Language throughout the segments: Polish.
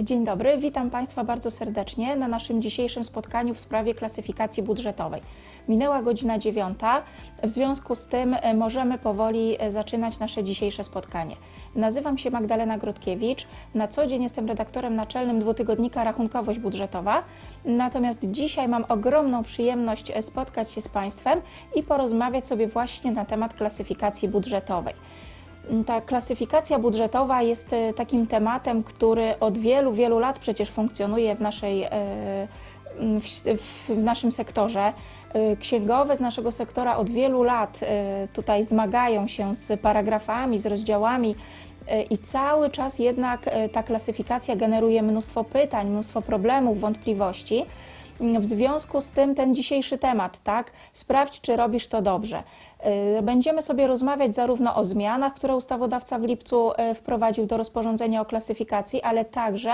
Dzień dobry, witam Państwa bardzo serdecznie na naszym dzisiejszym spotkaniu w sprawie klasyfikacji budżetowej. Minęła godzina dziewiąta, w związku z tym e, możemy powoli e, zaczynać nasze dzisiejsze spotkanie. Nazywam się Magdalena Grodkiewicz, na co dzień jestem redaktorem naczelnym dwutygodnika Rachunkowość Budżetowa, natomiast dzisiaj mam ogromną przyjemność e, spotkać się z Państwem i porozmawiać sobie właśnie na temat klasyfikacji budżetowej. Ta klasyfikacja budżetowa jest e, takim tematem, który od wielu, wielu lat przecież funkcjonuje w, naszej, e, w, w naszym sektorze. E, księgowe z naszego sektora od wielu lat tutaj zmagają się z paragrafami, z rozdziałami. I cały czas jednak ta klasyfikacja generuje mnóstwo pytań, mnóstwo problemów, wątpliwości. W związku z tym ten dzisiejszy temat, tak? Sprawdź, czy robisz to dobrze. Y, będziemy sobie rozmawiać zarówno o zmianach, które ustawodawca w lipcu y, wprowadził do rozporządzenia o klasyfikacji, ale także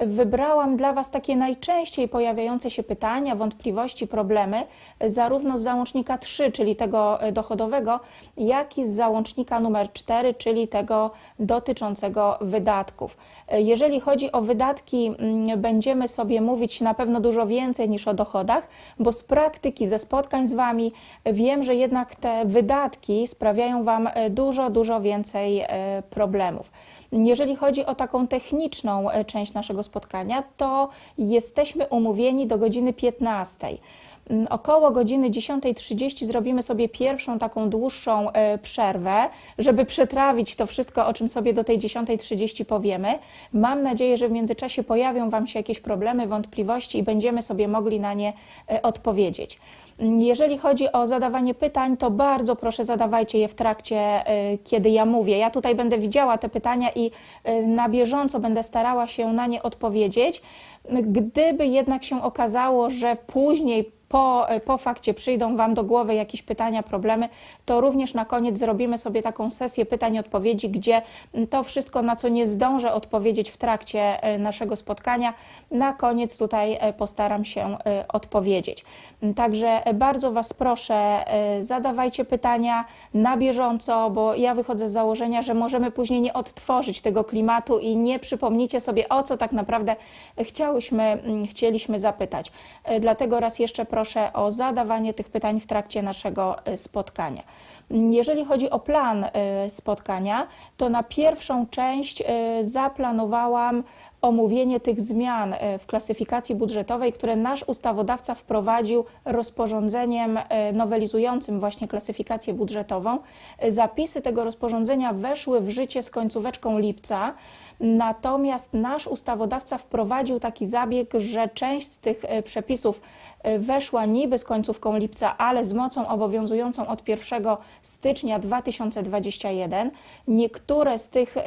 wybrałam dla Was takie najczęściej pojawiające się pytania, wątpliwości, problemy, zarówno z załącznika 3, czyli tego y, dochodowego, jak i z załącznika numer 4, czyli tego dotyczącego wydatków. Jeżeli chodzi o wydatki, mm, będziemy sobie mówić na pewno dużo więcej niż o dochodach, bo z praktyki, ze spotkań z Wami wiem, że jednak te wydatki sprawiają Wam e, dużo, dużo więcej e, problemów. Jeżeli chodzi o taką techniczną e, część naszego spotkania, to jesteśmy umówieni do godziny 15. Mm, około godziny 10.30 zrobimy sobie pierwszą taką dłuższą przerwę, żeby przetrawić to wszystko, o czym sobie do tej 10.30 powiemy. Mam nadzieję, że w międzyczasie pojawią Wam się jakieś problemy, wątpliwości i będziemy sobie mogli na nie odpowiedzieć. Jeżeli chodzi o zadawanie pytań, to bardzo proszę zadawajcie je w trakcie, y, kiedy ja mówię. Ja tutaj będę widziała te pytania i na bieżąco będę starała się na nie odpowiedzieć. Gdyby jednak się okazało, że później po, po fakcie przyjdą Wam do głowy jakieś pytania, problemy, to również na koniec zrobimy sobie taką sesję pytań i odpowiedzi, gdzie to wszystko, na co nie zdążę odpowiedzieć w trakcie e, naszego spotkania, na koniec tutaj e, postaram się e, odpowiedzieć. Także bardzo Was proszę, zadawajcie pytania na bieżąco, bo ja wychodzę z założenia, że możemy później nie odtworzyć tego klimatu i nie przypomnicie sobie, o co tak naprawdę chciałyśmy, chcieliśmy zapytać. Dlatego raz jeszcze proszę, proszę o zadawanie tych pytań w trakcie naszego y, spotkania. Jeżeli chodzi o plan y, spotkania, to na pierwszą część y, zaplanowałam omówienie tych zmian w klasyfikacji budżetowej, które nasz ustawodawca wprowadził rozporządzeniem nowelizującym właśnie klasyfikację budżetową. Zapisy tego rozporządzenia weszły w życie z końcóweczką lipca. Natomiast nasz ustawodawca wprowadził taki zabieg, że część z tych przepisów weszła niby z końcówką lipca, ale z mocą obowiązującą od 1 stycznia 2021. Niektóre z tych e,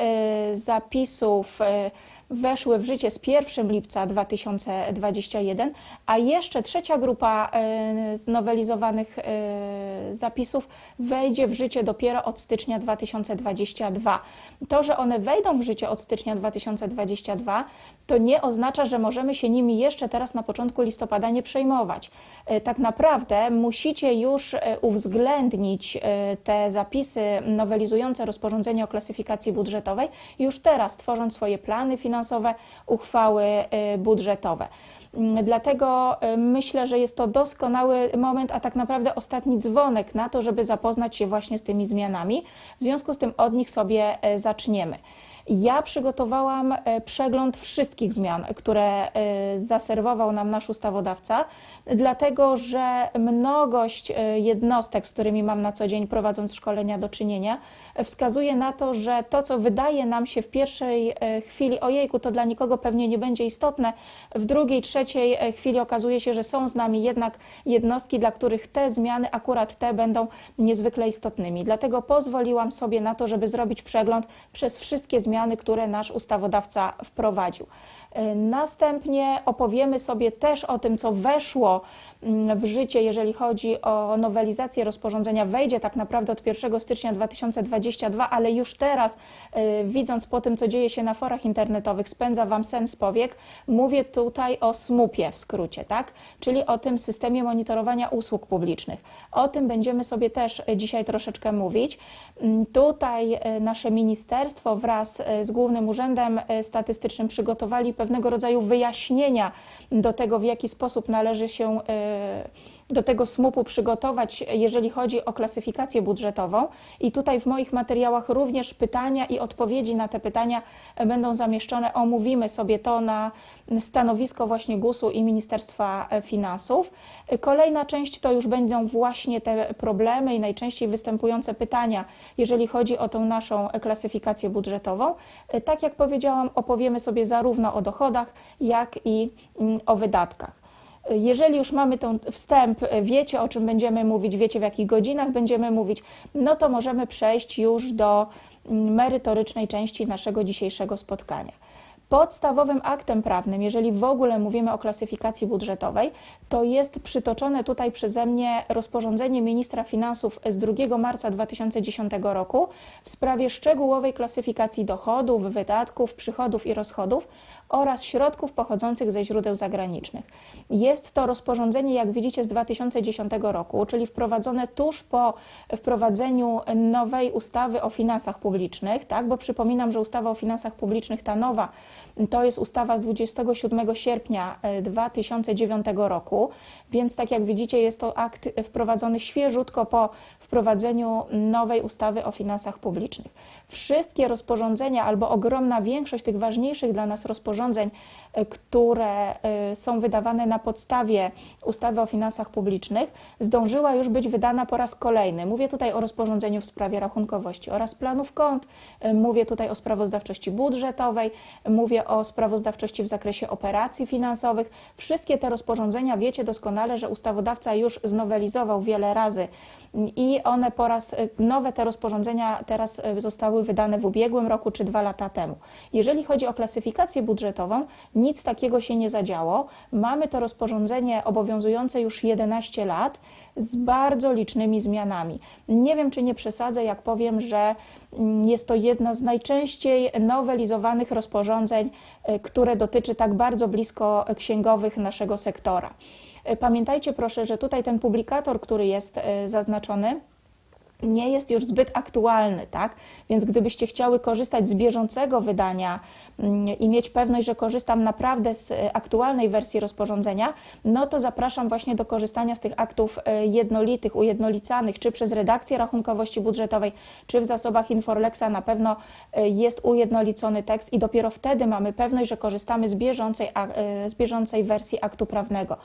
zapisów e, weszły w życie z 1 lipca 2021, a jeszcze trzecia grupa e, znowelizowanych zapisów wejdzie w życie dopiero od stycznia 2022. To, że one wejdą w życie od stycznia 2022, to nie oznacza, że możemy się nimi jeszcze teraz na początku listopada nie przejmować. E, tak naprawdę musicie już e, uwzględnić e, te zapisy nowelizujące rozporządzenie o klasyfikacji budżetowej już teraz, tworząc swoje plany finansowe, uchwały budżetowe. Mm, dlatego myślę, że jest to doskonały moment, a tak naprawdę ostatni dzwonek na to, żeby zapoznać się właśnie z tymi zmianami. W związku z tym od nich sobie zaczniemy. Ja przygotowałam e, przegląd wszystkich zmian, które e, zaserwował nam nasz ustawodawca, dlatego że mnogość e, jednostek, z którymi mam na co dzień prowadząc szkolenia do czynienia, wskazuje na to, że to, co wydaje nam się w pierwszej chwili, ojejku, to dla nikogo pewnie nie będzie istotne, w drugiej, trzeciej chwili okazuje się, że są z nami jednak jednostki, dla których te zmiany, akurat te, będą niezwykle istotnymi. Dlatego pozwoliłam sobie na to, żeby zrobić przegląd przez wszystkie zmiany, zmiany, które nasz ustawodawca wprowadził. E, następnie opowiemy sobie też o tym, co weszło mm, w życie, jeżeli chodzi o nowelizację rozporządzenia. Wejdzie tak naprawdę od 1 stycznia 2022, ale już teraz, e, widząc po tym, co dzieje się na forach internetowych, spędza Wam sen z powiek. Mówię tutaj o SMUP-ie w skrócie, tak? czyli o tym systemie monitorowania usług publicznych. O tym będziemy sobie też dzisiaj troszeczkę mówić. Mm, tutaj e, nasze ministerstwo wraz e, z Głównym Urzędem e, Statystycznym przygotowali pewnego rodzaju wyjaśnienia do tego, w jaki sposób należy się e, do tego SMUP-u przygotować, jeżeli chodzi o klasyfikację budżetową. I tutaj w moich materiałach również pytania i odpowiedzi na te pytania będą zamieszczone. Omówimy sobie to na stanowisko właśnie GUS-u i Ministerstwa Finansów. Kolejna część to już będą właśnie te problemy i najczęściej występujące pytania, jeżeli chodzi o tą naszą klasyfikację budżetową. Tak jak powiedziałam, opowiemy sobie zarówno o dochodach, jak i mm, o wydatkach. Jeżeli już mamy ten wstęp, wiecie o czym będziemy mówić, wiecie w jakich godzinach będziemy mówić, no to możemy przejść już do mm, merytorycznej części naszego dzisiejszego spotkania. Podstawowym aktem prawnym, jeżeli w ogóle mówimy o klasyfikacji budżetowej, to jest przytoczone tutaj przeze mnie rozporządzenie ministra finansów z 2 marca 2010 roku w sprawie szczegółowej klasyfikacji dochodów, wydatków, przychodów i rozchodów oraz środków pochodzących ze źródeł zagranicznych. Jest to rozporządzenie, jak widzicie, z 2010 roku, czyli wprowadzone tuż po wprowadzeniu nowej ustawy o finansach publicznych, tak? bo przypominam, że ustawa o finansach publicznych, ta nowa, to jest ustawa z 27 sierpnia 2009 e, roku, więc tak jak widzicie, jest to akt wprowadzony świeżutko po wprowadzeniu nowej ustawy o finansach publicznych. Wszystkie rozporządzenia, albo ogromna większość tych ważniejszych dla nas rozporządzeń, które e, są wydawane na podstawie ustawy o finansach publicznych, zdążyła już być wydana po raz kolejny. Mówię tutaj o rozporządzeniu w sprawie rachunkowości oraz planów kont, e, mówię tutaj o sprawozdawczości budżetowej, mówię o sprawozdawczości w zakresie operacji finansowych. Wszystkie te rozporządzenia wiecie doskonale, że ustawodawca już znowelizował wiele razy i one po raz nowe te rozporządzenia teraz zostały wydane w ubiegłym roku czy dwa lata temu. Jeżeli chodzi o klasyfikację budżetową, nic takiego się nie zadziało. Mamy to rozporządzenie obowiązujące już 11 lat z bardzo licznymi zmianami. Nie wiem, czy nie przesadzę, jak powiem, że mm, jest to jedna z najczęściej nowelizowanych rozporządzeń, y, które dotyczy tak bardzo blisko księgowych naszego sektora. Y, pamiętajcie proszę, że tutaj ten publikator, który jest y, zaznaczony, nie jest już zbyt aktualny, tak? Więc gdybyście chciały korzystać z bieżącego wydania mm, i mieć pewność, że korzystam naprawdę z e, aktualnej wersji rozporządzenia, no to zapraszam właśnie do korzystania z tych aktów e, jednolitych, ujednolicanych, czy przez redakcję rachunkowości budżetowej, czy w zasobach Inforlexa na pewno e, jest ujednolicony tekst i dopiero wtedy mamy pewność, że korzystamy z bieżącej, z bieżącej wersji aktu prawnego.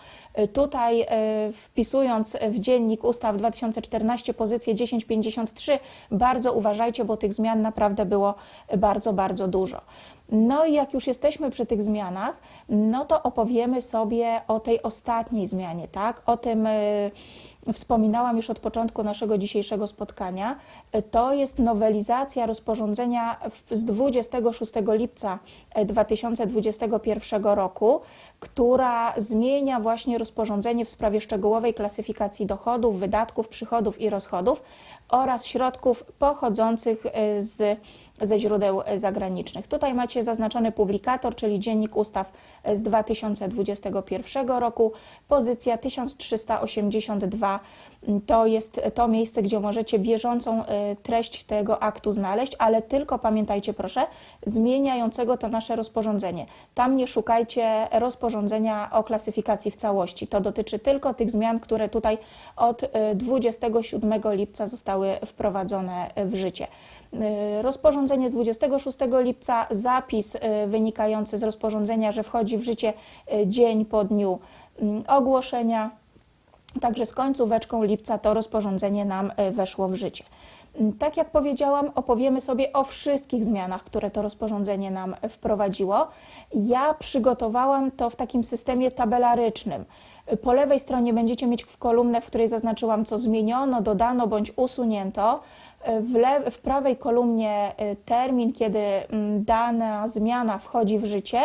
Tutaj wpisując w dziennik ustaw 2014 pozycję 10 53. Bardzo uważajcie, bo tych zmian naprawdę było bardzo, bardzo dużo. No i jak już jesteśmy przy tych zmianach, no to opowiemy sobie o tej ostatniej zmianie, tak? O tym y, wspominałam już od początku naszego dzisiejszego spotkania. To jest nowelizacja rozporządzenia z 26 lipca 2021 roku, która zmienia właśnie rozporządzenie w sprawie szczegółowej klasyfikacji dochodów, wydatków, przychodów i rozchodów oraz środków pochodzących e, z, ze źródeł zagranicznych. Tutaj macie zaznaczony publikator, czyli Dziennik Ustaw z 2021 roku, pozycja 1382 to jest to miejsce, gdzie możecie bieżącą y, treść tego aktu znaleźć, ale tylko pamiętajcie proszę, zmieniającego to nasze rozporządzenie. Tam nie szukajcie rozporządzenia o klasyfikacji w całości. To dotyczy tylko tych zmian, które tutaj od 27 y, lipca zostały wprowadzone w życie. Y, rozporządzenie z 26 lipca, zapis wynikający z rozporządzenia, że wchodzi w życie dzień po dniu mm, ogłoszenia Także z końcóweczką lipca to rozporządzenie nam e, weszło w życie. Mm, tak jak powiedziałam, opowiemy sobie o wszystkich zmianach, które to rozporządzenie nam wprowadziło. Ja przygotowałam to w takim systemie tabelarycznym. Po lewej stronie będziecie mieć w kolumnę, w której zaznaczyłam, co zmieniono, dodano bądź usunięto. W, w prawej kolumnie e, termin, kiedy mm, dana zmiana wchodzi w życie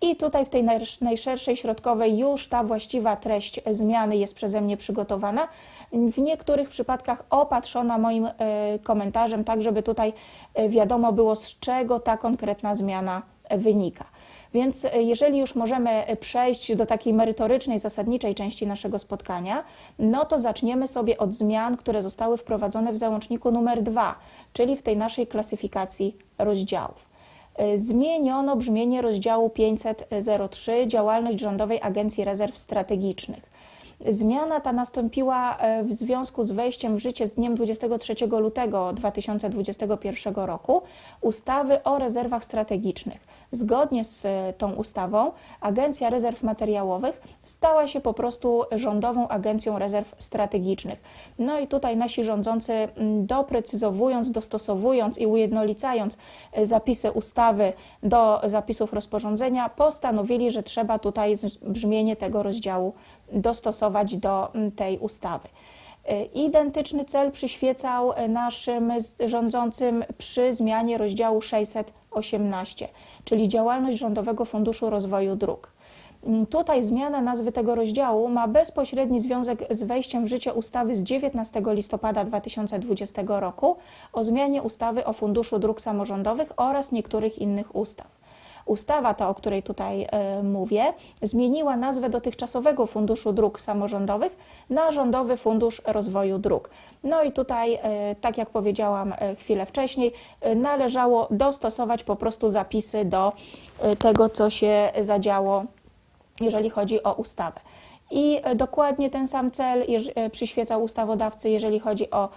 i tutaj w tej najszerszej środkowej już ta właściwa treść zmiany jest przeze mnie przygotowana. W niektórych przypadkach opatrzona moim e, komentarzem, tak żeby tutaj e, wiadomo było, z czego ta konkretna zmiana wynika. Więc e, jeżeli już możemy przejść do takiej merytorycznej, zasadniczej części naszego spotkania, no to zaczniemy sobie od zmian, które zostały wprowadzone w załączniku numer 2, czyli w tej naszej klasyfikacji rozdziałów. Y, zmieniono brzmienie rozdziału 503 działalność Rządowej Agencji Rezerw Strategicznych. Zmiana ta nastąpiła e, w związku z wejściem w życie z dniem 23 lutego 2021 roku ustawy o rezerwach strategicznych. Zgodnie z e, tą ustawą Agencja Rezerw Materiałowych stała się po prostu rządową agencją rezerw strategicznych. No i tutaj nasi rządzący mm, doprecyzowując, dostosowując i ujednolicając e, zapisy ustawy do zapisów rozporządzenia, postanowili, że trzeba tutaj brzmienie tego rozdziału dostosować do mm, tej ustawy. E, identyczny cel przyświecał naszym rządzącym przy zmianie rozdziału 618, czyli działalność Rządowego Funduszu Rozwoju Dróg. Mm, tutaj zmiana nazwy tego rozdziału ma bezpośredni związek z wejściem w życie ustawy z 19 listopada 2020 roku o zmianie ustawy o Funduszu Dróg Samorządowych oraz niektórych innych ustaw. Ustawa ta, o której tutaj e, mówię, zmieniła nazwę dotychczasowego Funduszu Dróg Samorządowych na Rządowy Fundusz Rozwoju Dróg. No i tutaj, e, tak jak powiedziałam e, chwilę wcześniej, należało dostosować po prostu zapisy do tego, co się zadziało, jeżeli chodzi o ustawę. I dokładnie ten sam cel przyświecał ustawodawcy, jeżeli chodzi o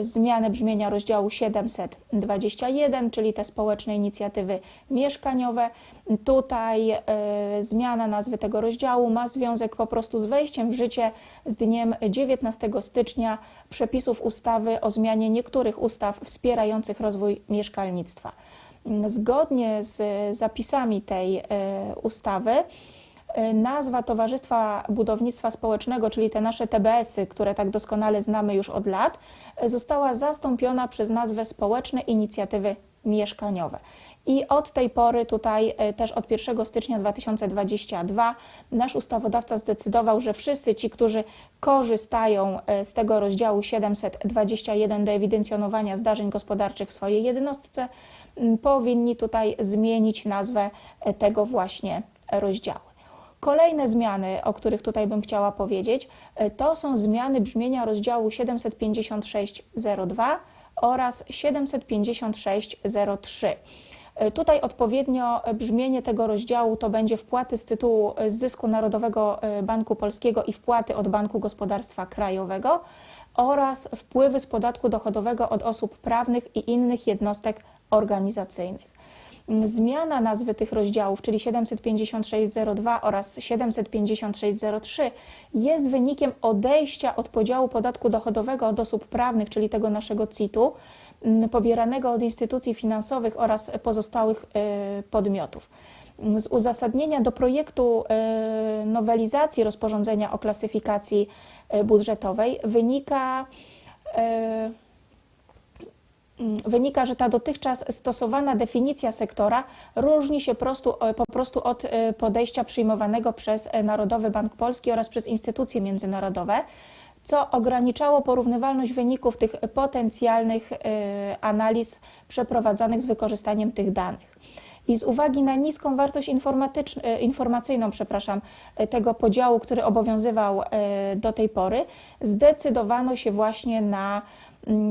y, zmianę brzmienia rozdziału 721, czyli te społeczne inicjatywy mieszkaniowe. Tutaj zmiana nazwy tego rozdziału ma związek po prostu z wejściem w życie z dniem 19 stycznia przepisów ustawy o zmianie niektórych ustaw wspierających rozwój mieszkalnictwa. Zgodnie z zapisami tej ustawy, E, nazwa Towarzystwa Budownictwa Społecznego, czyli te nasze TBS-y, które tak doskonale znamy już od lat, e, została zastąpiona przez nazwę Społeczne Inicjatywy Mieszkaniowe. I od tej pory, tutaj e, też od 1 stycznia 2022, nasz ustawodawca zdecydował, że wszyscy ci, którzy korzystają z tego rozdziału 721 do ewidencjonowania zdarzeń gospodarczych w swojej jednostce, powinni tutaj zmienić nazwę tego właśnie rozdziału. Kolejne zmiany, o których tutaj bym chciała powiedzieć, e, to są zmiany brzmienia rozdziału 756.02 oraz 756.03. E, tutaj odpowiednio brzmienie tego rozdziału to będzie wpłaty z tytułu zysku Narodowego e, Banku Polskiego i wpłaty od Banku Gospodarstwa Krajowego oraz wpływy z podatku dochodowego od osób prawnych i innych jednostek organizacyjnych. Zmiana nazwy tych rozdziałów, czyli 756.02 oraz 756.03, jest wynikiem odejścia od podziału podatku dochodowego od osób prawnych, czyli tego naszego CIT-u, pobieranego od instytucji finansowych oraz pozostałych y, podmiotów. Z uzasadnienia do projektu y, nowelizacji rozporządzenia o klasyfikacji y, budżetowej wynika, wynika, że ta dotychczas stosowana definicja sektora różni się prostu, po prostu od e, podejścia przyjmowanego przez e, Narodowy Bank Polski oraz przez instytucje międzynarodowe, co ograniczało porównywalność wyników tych potencjalnych e, analiz przeprowadzonych z wykorzystaniem tych danych. I z uwagi na niską wartość informacyjną przepraszam, tego podziału, który obowiązywał do tej pory, zdecydowano się właśnie na Mm,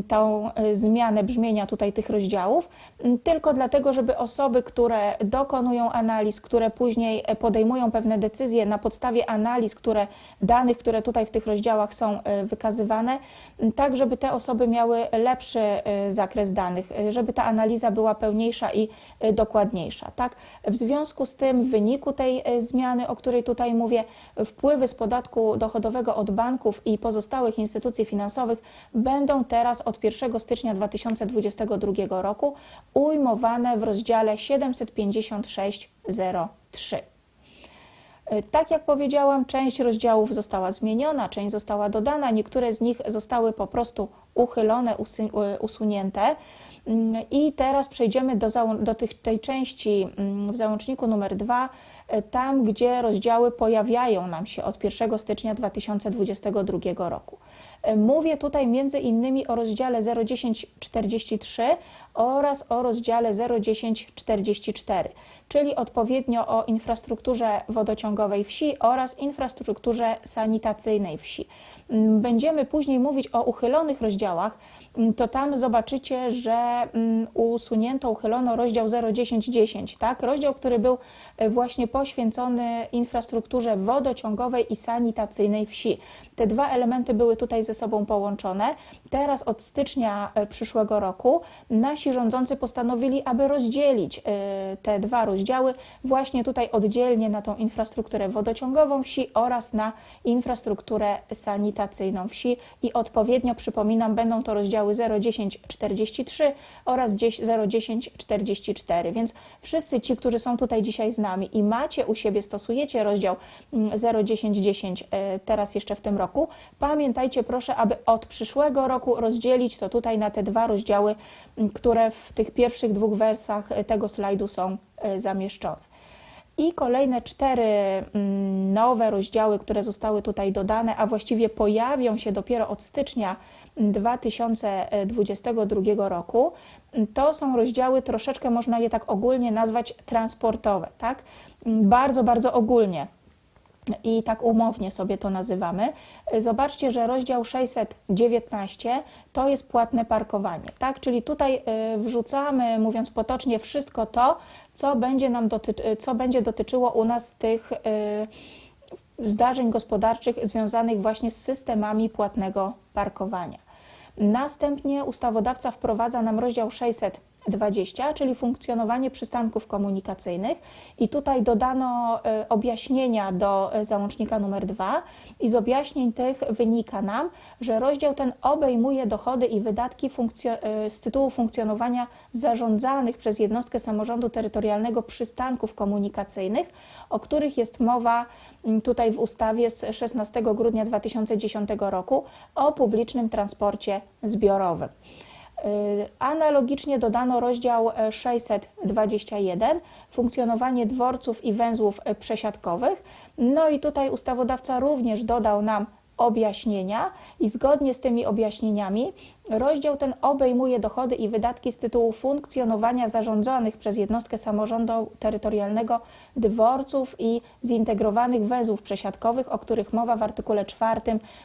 tą y, zmianę brzmienia tutaj tych rozdziałów, mm, tylko dlatego, żeby osoby, które dokonują analiz, które później e, podejmują pewne decyzje na podstawie analiz, które, danych, które tutaj w tych rozdziałach są e, wykazywane, mm, tak żeby te osoby miały lepszy e, zakres danych, żeby ta analiza była pełniejsza i dokładniejsza. Tak? W związku z tym w wyniku tej zmiany, o której tutaj mówię, wpływy z podatku dochodowego od banków i pozostałych instytucji finansowych będą teraz teraz od 1 stycznia 2022 roku ujmowane w rozdziale 756.03. Tak jak powiedziałam, część rozdziałów została zmieniona, część została dodana, niektóre z nich zostały po prostu uchylone, usunięte. I teraz przejdziemy do, do tych, tej części mm, w załączniku numer 2, tam gdzie rozdziały pojawiają nam się od 1 stycznia 2022 roku. Mówię tutaj między innymi o rozdziale 01043 oraz o rozdziale 01044, czyli odpowiednio o infrastrukturze wodociągowej wsi oraz infrastrukturze sanitacyjnej wsi. Mm, Będziemy później mówić o uchylonych rozdziałach, mm, to tam zobaczycie, że mm, usunięto, uchylono rozdział 01010, tak? Rozdział, który był e, właśnie poświęcony infrastrukturze wodociągowej i sanitacyjnej wsi. Te dwa elementy były tutaj ze sobą połączone. Teraz od stycznia e, przyszłego roku nasi rządzący postanowili, aby rozdzielić e, te dwa rozdziały właśnie tutaj oddzielnie na tą infrastrukturę wodociągową wsi oraz na infrastrukturę sanitacyjną wsi i odpowiednio przypominam, będą to rozdziały 01043 oraz 01044. Więc wszyscy ci, którzy są tutaj dzisiaj z nami i macie u siebie, stosujecie rozdział mm, 01010 e, teraz jeszcze w tym roku, pamiętajcie proszę, aby od przyszłego roku rozdzielić to tutaj na te dwa rozdziały, które w tych pierwszych dwóch wersach e, tego slajdu są e, zamieszczone. I kolejne cztery nowe rozdziały, które zostały tutaj dodane, a właściwie pojawią się dopiero od stycznia 2022 roku, to są rozdziały troszeczkę, można je tak ogólnie nazwać, transportowe, tak? Bardzo, bardzo ogólnie i tak umownie sobie to nazywamy. Zobaczcie, że rozdział 619 to jest płatne parkowanie, tak? Czyli tutaj y, wrzucamy, mówiąc potocznie, wszystko to, co będzie nam doty- co będzie dotyczyło u nas tych zdarzeń gospodarczych związanych właśnie z systemami płatnego parkowania. Następnie ustawodawca wprowadza nam rozdział 620, czyli funkcjonowanie przystanków komunikacyjnych i tutaj dodano e, objaśnienia do e, załącznika numer 2 i z objaśnień tych wynika nam, że rozdział ten obejmuje dochody i wydatki e, z tytułu funkcjonowania zarządzanych przez jednostkę samorządu terytorialnego przystanków komunikacyjnych, o których jest mowa tutaj w ustawie z 16 grudnia 2010 roku o publicznym transporcie zbiorowym. Y, Analogicznie dodano rozdział e, 621 funkcjonowanie dworców i węzłów e, przesiadkowych. No i tutaj ustawodawca również dodał nam objaśnienia i zgodnie z tymi objaśnieniami rozdział ten obejmuje dochody i wydatki z tytułu funkcjonowania zarządzanych przez jednostkę samorządu terytorialnego dworców i zintegrowanych węzłów przesiadkowych, o których mowa w artykule 4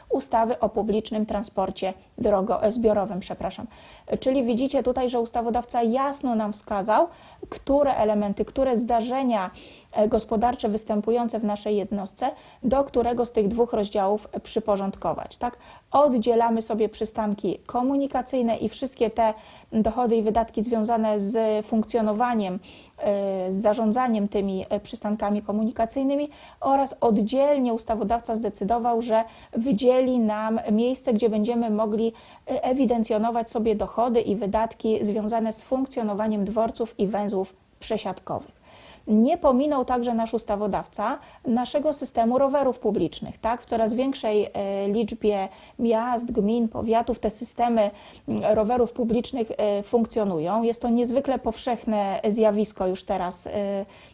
ustawy o publicznym transporcie drogo, e, zbiorowym. Przepraszam. Czyli widzicie tutaj, że ustawodawca jasno nam wskazał, które elementy, które zdarzenia e, gospodarcze występujące w naszej jednostce, do którego z tych dwóch rozdziałów przyporządkować. Tak? Oddzielamy sobie przystanki komunikacyjne i wszystkie te dochody i wydatki związane z funkcjonowaniem, e, z zarządzaniem tymi e, przystankami komunikacyjnymi oraz oddzielnie ustawodawca zdecydował, że wydzieli nam miejsce, gdzie będziemy mogli e, ewidencjonować sobie dochody i wydatki związane z funkcjonowaniem dworców i węzłów przesiadkowych. Nie pominął także nasz ustawodawca naszego systemu rowerów publicznych. Tak? W coraz większej e, liczbie miast, gmin, powiatów te systemy mm, rowerów publicznych e, funkcjonują. Jest to niezwykle powszechne zjawisko już teraz. e,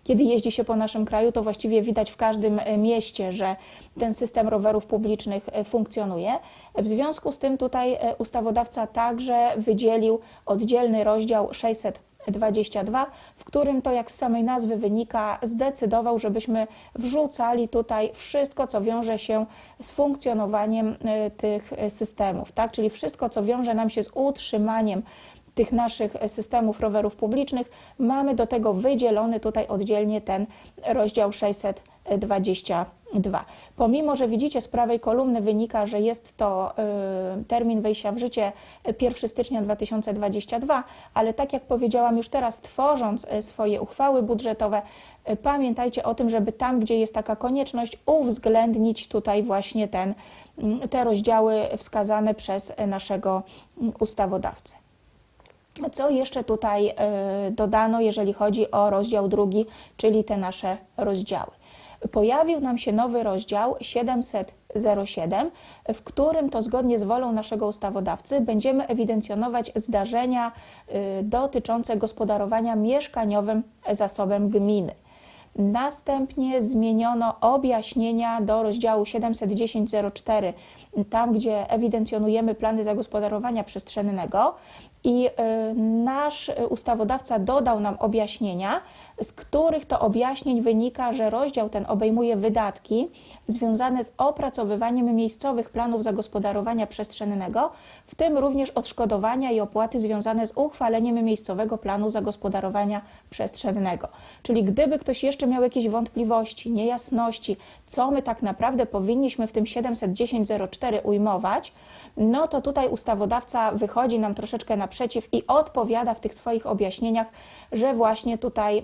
Kiedy jeździ się po naszym kraju, to właściwie widać w każdym mieście, że ten system rowerów publicznych funkcjonuje. W związku z tym tutaj ustawodawca także wydzielił oddzielny rozdział 600 22, w którym to, jak z samej nazwy wynika, zdecydował, żebyśmy wrzucali tutaj wszystko, co wiąże się z funkcjonowaniem e, tych systemów, tak? czyli wszystko, co wiąże nam się z utrzymaniem tych naszych systemów rowerów publicznych. Mamy do tego wydzielony tutaj oddzielnie ten rozdział 622. Pomimo, że widzicie z prawej kolumny wynika, że jest to y, termin wejścia w życie 1 stycznia 2022, ale tak jak powiedziałam już teraz, tworząc y, swoje uchwały budżetowe, y, pamiętajcie o tym, żeby tam, gdzie jest taka konieczność, uwzględnić tutaj właśnie ten, y, te rozdziały wskazane przez y, naszego y, ustawodawcę. Co jeszcze tutaj y, dodano, jeżeli chodzi o rozdział drugi, czyli te nasze rozdziały? Pojawił nam się nowy rozdział 707, w którym to zgodnie z wolą naszego ustawodawcy będziemy ewidencjonować zdarzenia y, dotyczące gospodarowania mieszkaniowym zasobem gminy. Następnie zmieniono objaśnienia do rozdziału 710.04, tam gdzie ewidencjonujemy plany zagospodarowania przestrzennego. I y, nasz ustawodawca dodał nam objaśnienia, z których to objaśnień wynika, że rozdział ten obejmuje wydatki związane z opracowywaniem miejscowych planów zagospodarowania przestrzennego, w tym również odszkodowania i opłaty związane z uchwaleniem miejscowego planu zagospodarowania przestrzennego. Czyli gdyby ktoś jeszcze miał jakieś wątpliwości, niejasności, co my tak naprawdę powinniśmy w tym 710.04 ujmować, no to tutaj ustawodawca wychodzi nam troszeczkę naprzeciw i odpowiada w tych swoich objaśnieniach, że właśnie tutaj